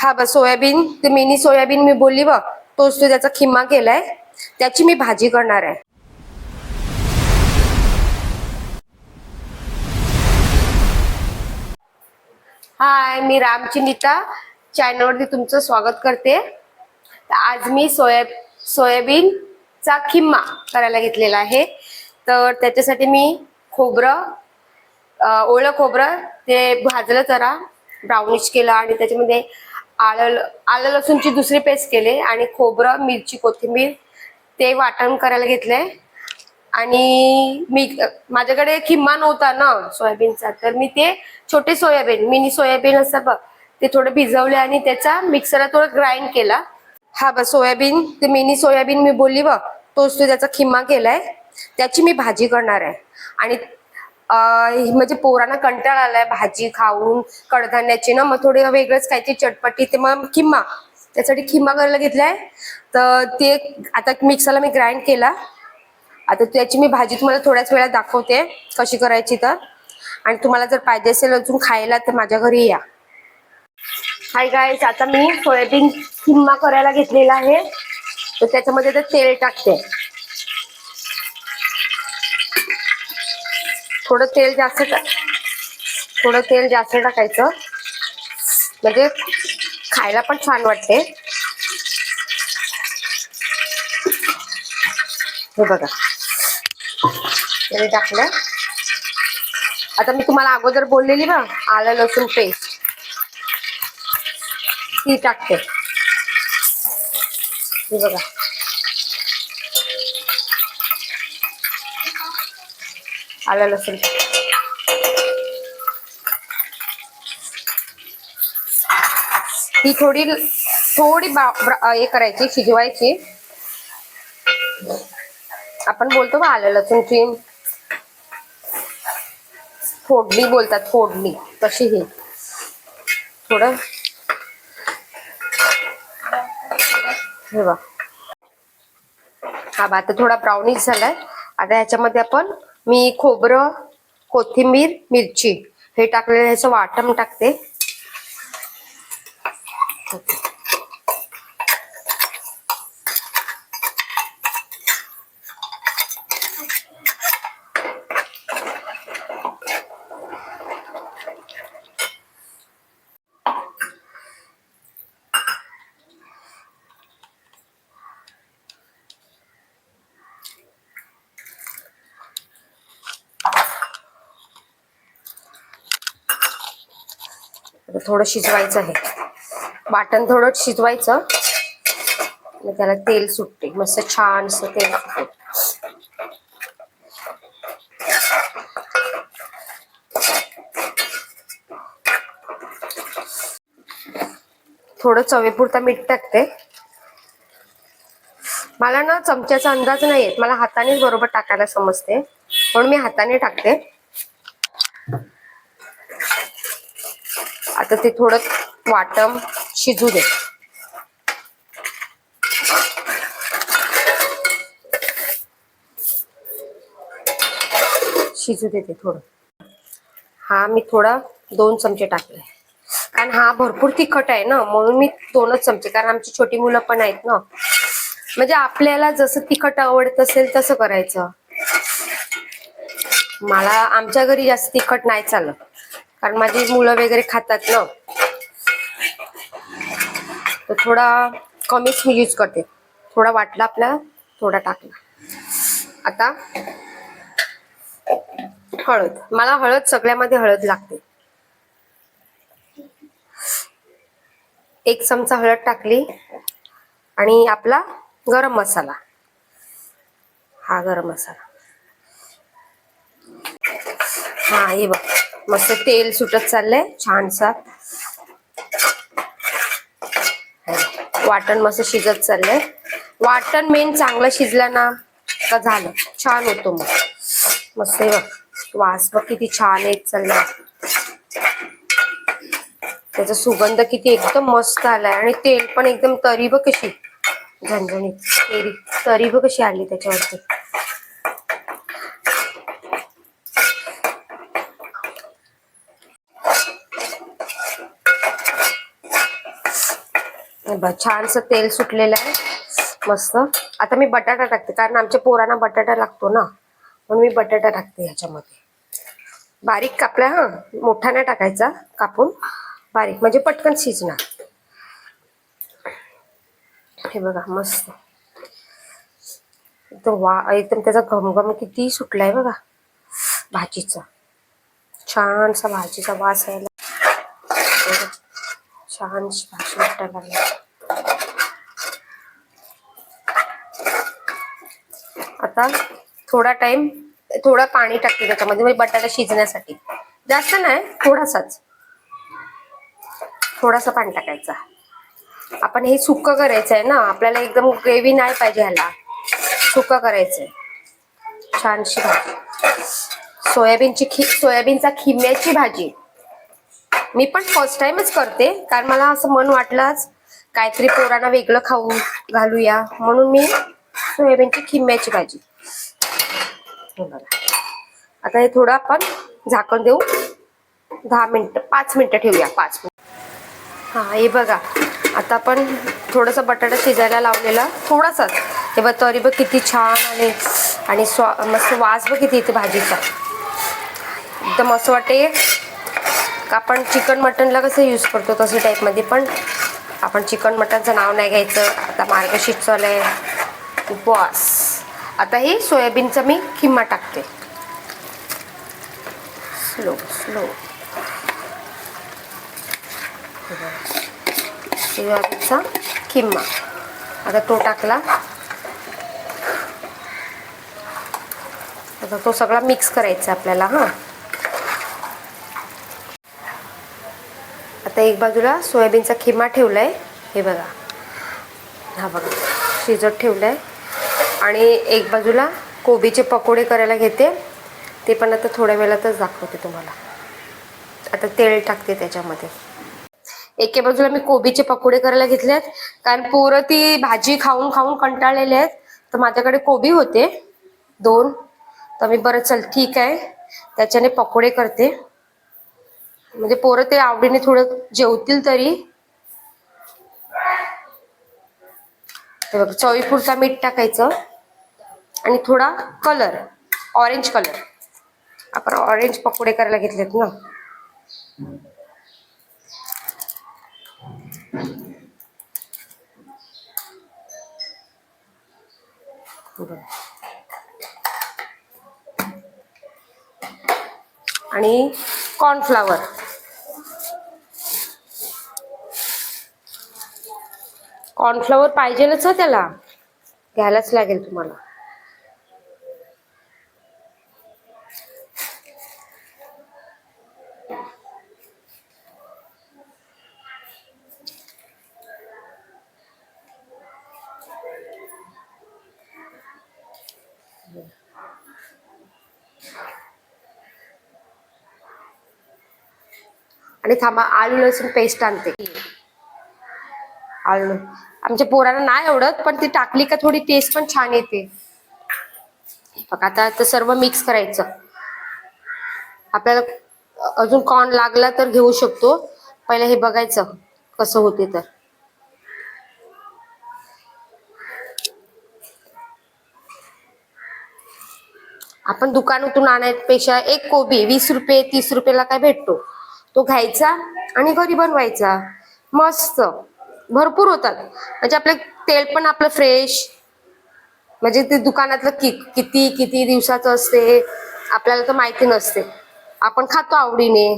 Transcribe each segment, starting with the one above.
हा बस सोयाबीन ते मिनी सोयाबीन मी बोलली बघ तोच तो त्याचा खिम्मा केलाय त्याची मी भाजी करणार आहे. हाय मी रामची नीता चॅनलवरती तुमचं स्वागत करते. आज मी सोया सोयाबीनचा खिम्मा करायला घेतलेला आहे. तर त्याच्यासाठी मी खोबरं ओळं ओलं खोबरं ते भाजलं जरा ब्राउनिश केलं आणि त्याच्यामध्ये आलं आलं लसूणची दुसरी पेस्ट केली आणि खोबरं मिरची कोथिंबीर ते वाटण करायला घेतलंय आणि मी माझ्याकडे खिम्मा नव्हता ना सोयाबीनचा. तर मी ते छोटे सोयाबीन मिनी सोयाबीन असतं बघ ते थोडं भिजवले आणि त्याचा मिक्सरला थोडं ग्राइंड केला. हा बघ सोयाबीन ते मिनी सोयाबीन मी बोलली बघ तोच तो त्याचा खिम्मा केलाय. त्याची मी भाजी करणार आहे. आणि म्हणजे पोरांना कंटाळा आलाय भाजी खाऊन कडधान्याची ना मग थोडी वेगळंच काहीतरी चटपटी ते मग खिम्मा त्यासाठी खिम्मा करायला घेतलाय. तर ते आता मिक्सरला मी ग्राइंड केला. आता त्याची मी भाजी तुम्हाला थोड्याच वेळात दाखवते कशी करायची तर. आणि तुम्हाला जर पाहिजे असेल अजून खायला तर माझ्या घरी या. हाय गाईज आता मी सोयाबीन खिम्मा करायला घेतलेला आहे. तर त्याच्यामध्ये ते तेल टाकते. थोडं तेल जास्त टाक. थोडं तेल जास्त टाकायचं. म्हणजे खायला पण छान वाटते. हे बघा. तेल टाकलं. आता मी तुम्हाला अगोदर बोललेली ना आलं लसूण पेस्ट ती टाकते. हे बघा. आलं लसूण ती थोडी थोडी हे करायची शिजवायची. आपण बोलतो बा आलं लसूणची फोडणी बोलतात फोडणी. तशी ही. थोडं. हे बा हा बा आता थोडा ब्राउनिश झालाय. आता ह्याच्यामध्ये आपण मी खोबरं कोथिंबीर मिरची हे टाकलेलं ह्याचं वाटण टाकते. थोडं शिजवायचं आहे. वाटण थोडं शिजवायचं. त्याला तेल सुटते. मस्त छान असं तेल सुटते. थोडं चवेपुरता मीठ टाकते. मला ना चमच्याचा अंदाज नाही येत मला हातानेच बरोबर टाकायला समजते. म्हणून मी हाताने टाकते. आता ते थोडं वाटम शिजू दे. शिजू देते थोडं. हा मी थोडा दोन चमचे टाकले. कारण हा भरपूर तिखट आहे ना म्हणून मी दोनच चमचे कारण आमची छोटी मुलं पण आहेत ना. म्हणजे आपल्याला जसं तिखट आवडत असेल तसं करायचं. मला आमच्या घरी जास्त तिखट नाही चालत. कारण माझी मुलं वगैरे खातात ना. तर थोडा कमीच मी यूज करते. थोडा वाटला आपला थोडा टाकला. आता हळद. मला हळद सगळ्यामध्ये हळद लागते. एक चमचा हळद टाकली आणि आपला गरम मसाला. हा गरम मसाला. हा हे बघ. मस्त तेल सुटत चाललंय छानसा. वाटण मस्त शिजत चाललंय. वाटण मेन चांगलं शिजलं ना का झालं? छान होतो मग. मस्त बघ वास बघ किती छान येत चाललाय. त्याचा सुगंध किती एकदम मस्त आलाय आणि तेल पण एकदम तरी बघ कशी. झणझणीत. तेरी तरी बघ कशी आली त्याच्यावरती. छानसं तेल सुटलेलं आहे. मस्त. आता मी बटाटा टाकते कारण आमच्या पोरांना बटाटा लागतो ना. म्हणून मी बटाटा टाकते ह्याच्यामध्ये बारीक कापला हा. मोठा नाही टाकायचा कापून. बारीक म्हणजे पटकन शिजणार. हे बघा मस्त. एकदम वा एकदम त्याचा घमघम किती सुटलाय बघा. भाजीचा. छानसा भाजीचा वास यायला छान भाजी वाटायला लागली. आता थोडा टाइम थोडं पाणी टाकते त्याच्यामध्ये म्हणजे बटाटा शिजण्यासाठी. जास्त नाही थोडासाच. थोडासा पाणी टाकायचा. आपण हे सुक्क करायचं आहे ना आपल्याला एकदम ग्रेव्ही नाही पाहिजे ह्याला. सुक्क करायचंय. छानशी भाजी. सोयाबीनची खि सोयाबीनचा खिम्याची भाजी. मी पण फर्स्ट टाइमच करते कारण मला असं मन वाटलंच काहीतरी पोरांना वेगळं खाऊ घालूया. म्हणून मी सोयाबीनची खिम्याची भाजी. आता हे थोडं आपण झाकण देऊ. दहा मिनटं पाच मिनटं ठेवूया पाच मिनिट. हा हे बघा. आता आपण थोडंसं बटाटा शिजायला लावलेला. थोडासाच हे बघ तरी बघ किती छान आणि आणि स्वा मस्त वास बघ किती येते भाजीचा. एकदम असं वाटते का आपण चिकन मटनला कसं यूज करतो तसं टाईपमध्ये पण आपण चिकन मटनचं नाव नाही घ्यायचं. आता मार्गशीट चालू आहे उपवास आता ही सोयाबीनचा मी खिम्मा टाकते. स्लो स्लो सोयाबीनचा किंमा आता तो टाकला. आता तो सगळा मिक्स करायचा आपल्याला हां. आता एक बाजूला सोयाबीनचा खिमा ठेवलाय. हे बघा. हा बघा. शिजत आहे आणि एक बाजूला कोबीचे पकोडे करायला घेते. ते पण आता थोड्या वेळातच दाखवते तुम्हाला. आता तेल टाकते त्याच्यामध्ये. एके बाजूला मी कोबीचे पकोडे करायला घेतले आहेत. कारण पोरं ती भाजी खाऊन खाऊन कंटाळलेले आहेत. तर माझ्याकडे कोबी होते. दोन. तर मी बरं चल ठीक आहे. त्याच्याने पकोडे करते. म्हणजे पोरं ते आवडीने थोडं जेवतील तरी. हे बघ चवीपुरता मीठ टाकायचं. आणि थोडा कलर ऑरेंज कलर आपण ऑरेंज पकोडे करायला घेतलेत ना. आणि कॉर्नफ्लावर कॉर्नफ्लॉवर पाहिजेलच हा त्याला. घ्यायलाच लागेल तुम्हाला. आणि थांबा आलू लसूण पेस्ट आणते. आलू. आमच्या पोरांना नाही आवडत पण ती टाकली का थोडी टेस्ट पण छान येते. बघ आता सर्व मिक्स करायचं. आपल्याला अजून कॉर्न लागला तर घेऊ शकतो. पहिलं हे बघायचं कसं होते तर. आपण दुकानातून आणण्यापेक्षा एक कोबी वीस रुपये तीस रुपयाला काय भेटतो? तो घ्यायचा आणि घरी बनवायचा. मस्त. भरपूर होतात. म्हणजे आपलं तेल पण आपलं फ्रेश म्हणजे ते दुकानातलं कि किती किती दिवसाचं असते आपल्याला तर माहिती नसते. आपण खातो आवडीने.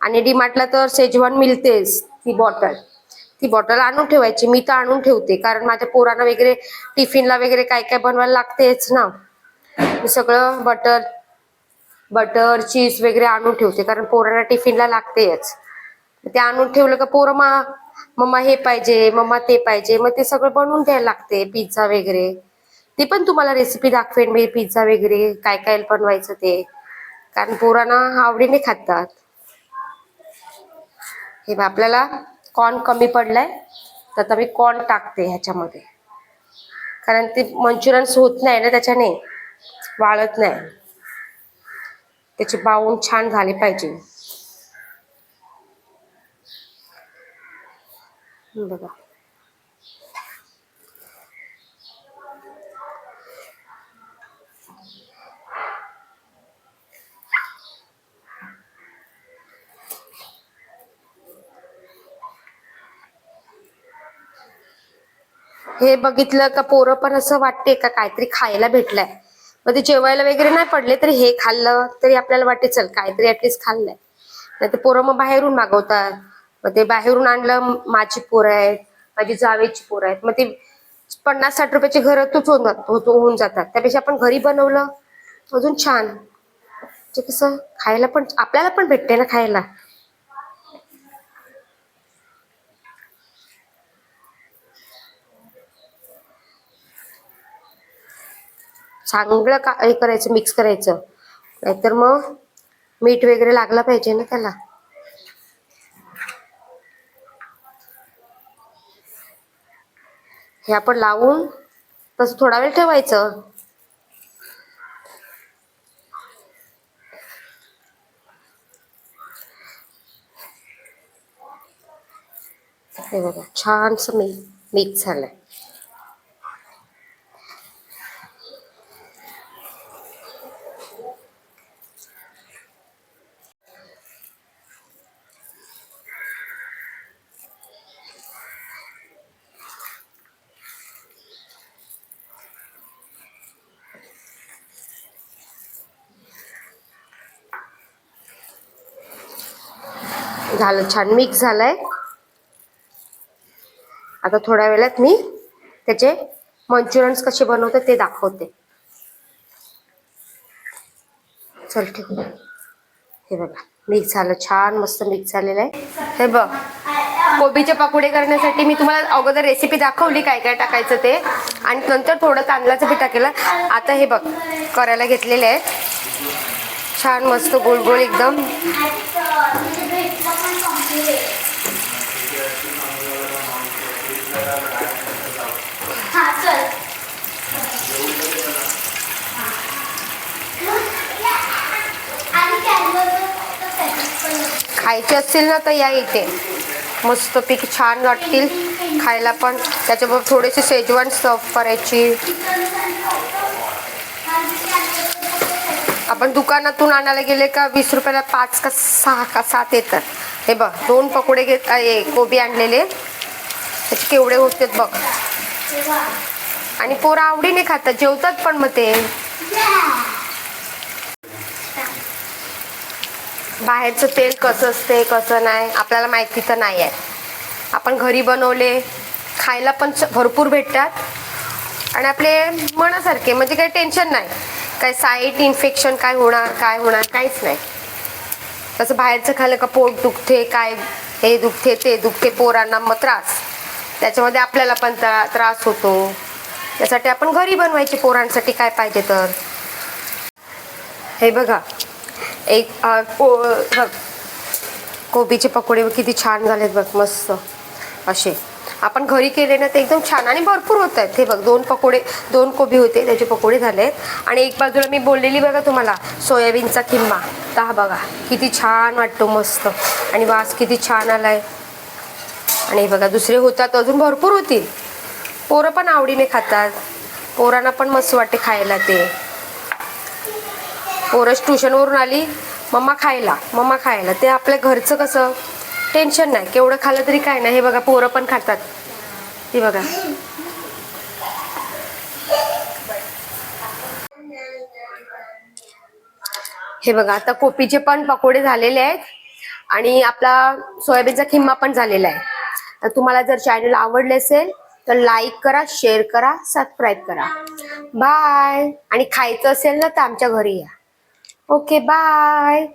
आणि डीमार्टला तर शेजवान मिळतेच ती बॉटल. ती बॉटल आणून ठेवायची. मी तर आणून ठेवते. कारण माझ्या पोरांना वगैरे टिफिनला वगैरे काय काय बनवायला लागतेच ना. सगळं बटर बटर चीज वगैरे आणून ठेवते. कारण पोरांना टिफिनला लागतेच. ते आणून ठेवलं का पोरं मा मम्मा हे पाहिजे मम्मा ते पाहिजे मग ते सगळं बनवून द्यायला लागते पिझ्झा वगैरे. ते पण तुम्हाला रेसिपी दाखवेन मी पिझ्झा वगैरे काय काय बनवायचं ते. कारण पोरांना आवडीने खातात. हे आपल्याला कॉर्न कमी पडलाय तर आता मी कॉर्न टाकते ह्याच्यामध्ये. कारण ते मंचुरियन्स होत नाही ना त्याच्याने वाळत नाही. त्याची बाउंड छान झाले पाहिजे. बघा. हे बघितलं का पोरं पण असं वाटते का काहीतरी खायला भेटलंय. मग ते जेवायला वगैरे नाही पडले तरी हे खाल्लं तरी आपल्याला वाटते चल काहीतरी ऍटलीस्ट खाल्लंय. नाही ते पोरं मग बाहेरून मागवतात. मग ते बाहेरून आणलं माझी पोरं आहेत माझी जावेची पोरं आहेत. मग ते पन्नास साठ रुपयाचे घर तूच होऊन होऊन जातात. त्यापेक्षा आपण घरी बनवलं अजून छान. ते कसं खायला पण आपल्याला पण भेटते ना खायला. चांगलं का हे करायचं मिक्स करायचं. नाहीतर मग मीठ वगैरे लागलं पाहिजे ना त्याला. हे आपण लावून तसं थोडा वेळ ठेवायचं. हे बघा छानसं मी मिक्स झालंय. झालं छान मिक्स झालंय. आता थोड्या वेळात मी त्याचे मंचुरियन्स कसे बनवते ते दाखवते. चल ठीक हे बघा मिक्स झालं छान मस्त मिक्स झालेलं आहे. हे बघ कोबीचे पकोडे करण्यासाठी मी तुम्हाला अगोदर रेसिपी दाखवली काय काय टाकायचं ते. आणि नंतर थोडं तांदळाचं पीठ टाकेलं. आता हे बघ करायला घेतलेले आहे. छान मस्त गोल गोल एकदम हा चल आणि कॅनव्हसवर फक्त सेटअप पण खायचे असतील ना तर या इथे. मस्त पीक छान वाटतील खायला पण. त्याच्याबरोबर थोडेसे शेजवान सर्व करायची. आपण दुकानातून आणायला गेले का वीस रुपयाला पाच का सहा का सात येतात. हे बघ दोन पकोडे घेत आहे कोबी आणलेले. त्याचे केवढे होते बघ. आणि पोरं आवडीने खातात जेवतात पण मग ते. बाहेरचं तेल कसं असते कसं नाही आपल्याला माहिती तर नाही आहे. आपण घरी बनवले खायला पण भरपूर भेटतात. आणि आपले मनासारखे म्हणजे काही टेन्शन नाही. काय साईड इन्फेक्शन काय होणार काय होणार काहीच नाही. तसं बाहेरचं खाल्लं का पोट दुखते काय हे दुखते ते दुखते पोरांना मग त्रास. त्याच्यामध्ये आपल्याला पण त्रा- त्रास होतो. त्यासाठी आपण घरी बनवायचे पोरांसाठी काय पाहिजे तर? हे बघा एक को बघ कोबीचे पकोडे किती छान झालेत बघ मस्त. असे. आपण घरी केले ना ते एकदम छान आणि भरपूर होत आहेत. हे बघ दोन पकोडे दोन कोबी होते त्याचे पकोडे झालेत आणि एक बाजूला मी बोललेली बघा तुम्हाला सोयाबीनचा किंमा दहा बघा किती छान वाटतो मस्त. आणि वास किती छान आलाय. आणि बघा दुसरे होतात अजून भरपूर होतील. पोरं पण आवडीने खातात. पोरांना पण मस्त वाटते खायला ते. पोरं ट्युशनवरून आली मम्मा खायला मम्मा खायला. ते आपल्या घरचं कसं? टेन्शन नाही. केवढं खाल्लं तरी काय नाही. हे बघा पोरं पण खातात. हे बघा. हे बघा आता कोपीचे पण पकोडे झालेले आहेत आणि आपला सोयाबीनचा खिम्मा पण झालेला आहे. तर तुम्हाला जर चॅनल आवडले असेल तर लाईक करा शेअर करा सबस्क्राईब करा. बाय आणि खायचं असेल ना तर आमच्या घरी या. Okay bye